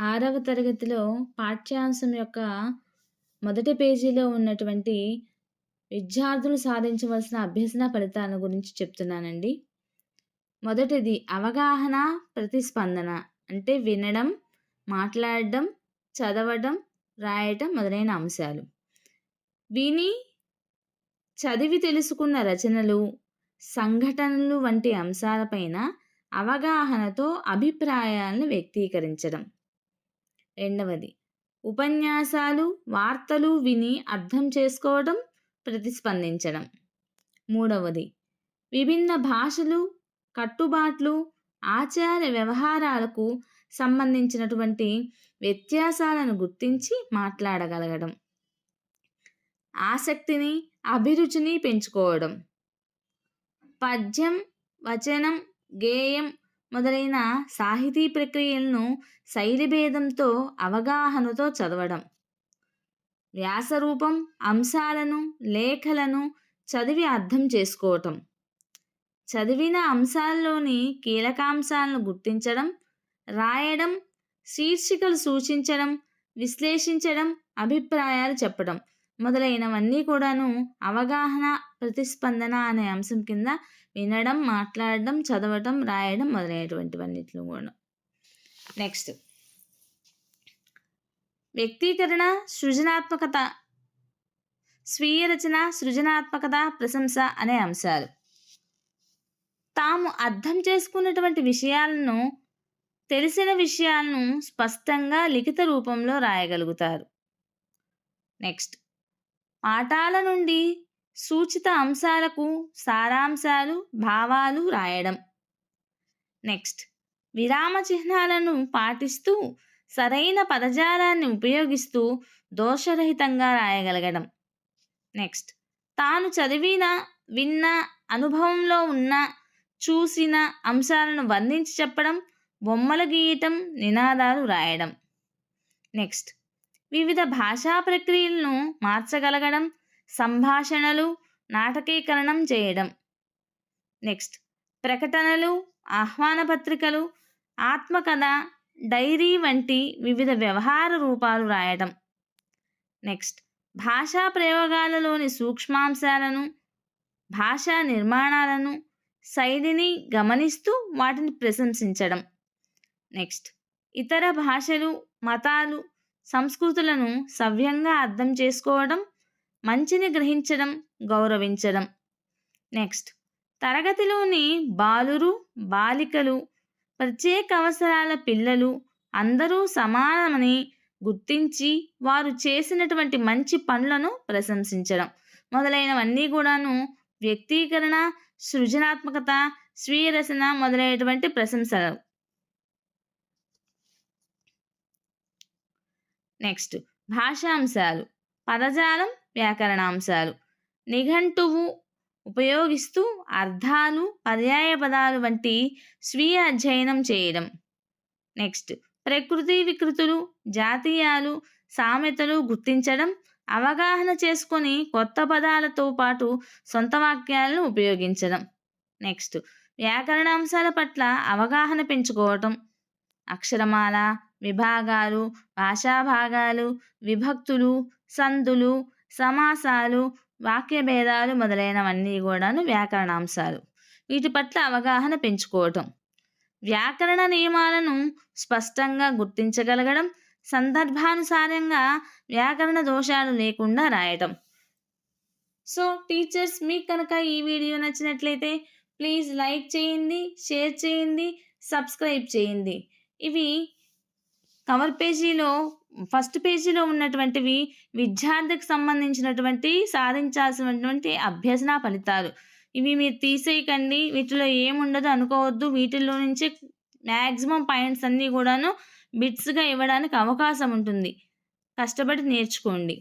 ఆరవ తరగతిలో పాఠ్యాంశం యొక్క మొదటి పేజీలో ఉన్నటువంటి విద్యార్థులు సాధించవలసిన అభ్యసన ఫలితాల గురించి చెప్తున్నానండి. మొదటిది అవగాహన ప్రతిస్పందన అంటే వినడం మాట్లాడడం చదవడం రాయటం మొదలైన అంశాలు. విని చదివి తెలుసుకున్న రచనలు సంఘటనలు వంటి అంశాలపైన అవగాహనతో అభిప్రాయాలను వ్యక్తీకరించడం. రెండవది. ఉపన్యాసాలు వార్తలు విని అర్థం చేసుకోవడం ప్రతిస్పందించడం. మూడవది. విభిన్న భాషలు కట్టుబాట్లు ఆచార వ్యవహారాలకు సంబంధించినటువంటి వ్యత్యాసాలను గుర్తించి మాట్లాడగలగడం. ఆసక్తిని అభిరుచిని పెంచుకోవడం. పద్యం వచనం గేయం మొదలైన సాహితీ ప్రక్రియలను శైలిభేదంతో అవగాహనతో చదవడం. వ్యాసరూపం అంశాలను లేఖలను చదివి అర్థం చేసుకోవటం. చదివిన అంశాల్లోని కీలకాంశాలను గుర్తించడం రాయడం శీర్షికలు సూచించడం విశ్లేషించడం అభిప్రాయాలు చెప్పడం. మొదలైనవన్నీ కూడాను అవగాహన ప్రతిస్పందన అనే అంశం కింద వినడం మాట్లాడడం చదవటం రాయడం మొదలైనటువంటివన్నిట్లో కూడా నెక్స్ట్ వ్యక్తీకరణ సృజనాత్మకత స్వీయ రచన సృజనాత్మకత ప్రశంస అనే అంశాలు. తాము అర్థం చేసుకున్నటువంటి విషయాలను తెలిసిన విషయాలను స్పష్టంగా లిఖిత రూపంలో రాయగలుగుతారు. నెక్స్ట్ పాఠాల నుండి సూచిత అంశాలకు సారాంశాలు భావాలు రాయడం. నెక్స్ట్ విరామ చిహ్నాలను పాటిస్తూ సరైన పదజాలాన్ని ఉపయోగిస్తూ దోషరహితంగా రాయగలగడం. నెక్స్ట్ తాను చదివిన విన్న అనుభవంలో ఉన్న చూసిన అంశాలను వర్ణించి చెప్పడం బొమ్మలు గీయటం నినాదాలు రాయడం. నెక్స్ట్ వివిధ భాషా ప్రక్రియలను మార్చగలగడం సంభాషణలు నాటకీకరణం చేయడం. నెక్స్ట్ ప్రకటనలు ఆహ్వాన పత్రికలు ఆత్మకథ డైరీ వంటి వివిధ వ్యవహార రూపాలు రాయడం. నెక్స్ట్ భాషా ప్రయోగాలలోని సూక్ష్మాంశాలను భాషా నిర్మాణాలను శైలిని గమనిస్తూ వాటిని ప్రశంసించడం. నెక్స్ట్ ఇతర భాషలు మతాలు సంస్కృతులను సవ్యంగా అర్థం చేసుకోవడం మంచిని గ్రహించడం గౌరవించడం. నెక్స్ట్ తరగతిలోని బాలురు బాలికలు ప్రత్యేక అవసరాల పిల్లలు అందరూ సమానమని గుర్తించి వారు చేసినటువంటి మంచి పనులను ప్రశంసించడం. మొదలైనవన్నీ కూడాను వ్యక్తీకరణ సృజనాత్మకత స్వీయరసన మొదలైనటువంటి ప్రశంసలు. నెక్స్ట్. భాషాంశాలు. పదజాలం వ్యాకరణాంశాలు. నిఘంటువు ఉపయోగిస్తూ అర్థాలు పర్యాయ పదాలు వంటి స్వీయ అధ్యయనం చేయడం. నెక్స్ట్. ప్రకృతి వికృతులు జాతీయాలు సామెతలు గుర్తించడం అవగాహన చేసుకొని కొత్త పదాలతో పాటు సొంత వాక్యాలను ఉపయోగించడం. నెక్స్ట్. వ్యాకరణాంశాల పట్ల అవగాహన పెంచుకోవటం. అక్షరమాల విభాగాలు భాషా భాగాలు విభక్తులు సందులు సమాసాలు వాక్య భేదాలు మొదలైనవన్నీ కూడాను వ్యాకరణాంశాలు. వీటి పట్ల అవగాహన పెంచుకోవటం. వ్యాకరణ నియమాలను స్పష్టంగా గుర్తించగలగడం సందర్భానుసారంగా వ్యాకరణ దోషాలు లేకుండా రాయటం. సో టీచర్స్ మీకు కనుక ఈ వీడియో నచ్చినట్లయితే ప్లీజ్ లైక్ చేయండి షేర్ చేయండి సబ్స్క్రైబ్ చేయండి. ఇవి కవర్ పేజీలో ఫస్ట్ పేజీలో ఉన్నటువంటివి విద్యార్థికి సంబంధించినటువంటి సాధించాల్సినటువంటి అభ్యసన ఫలితాలు. ఇవి మీరు తీసేయకండి. వీటిలో ఏముండదు అనుకోవద్దు. వీటిలో నుంచి మ్యాక్సిమం పాయింట్స్ అన్నీ కూడాను బిట్స్గా ఇవ్వడానికి అవకాశం ఉంటుంది. కష్టపడి నేర్చుకోండి.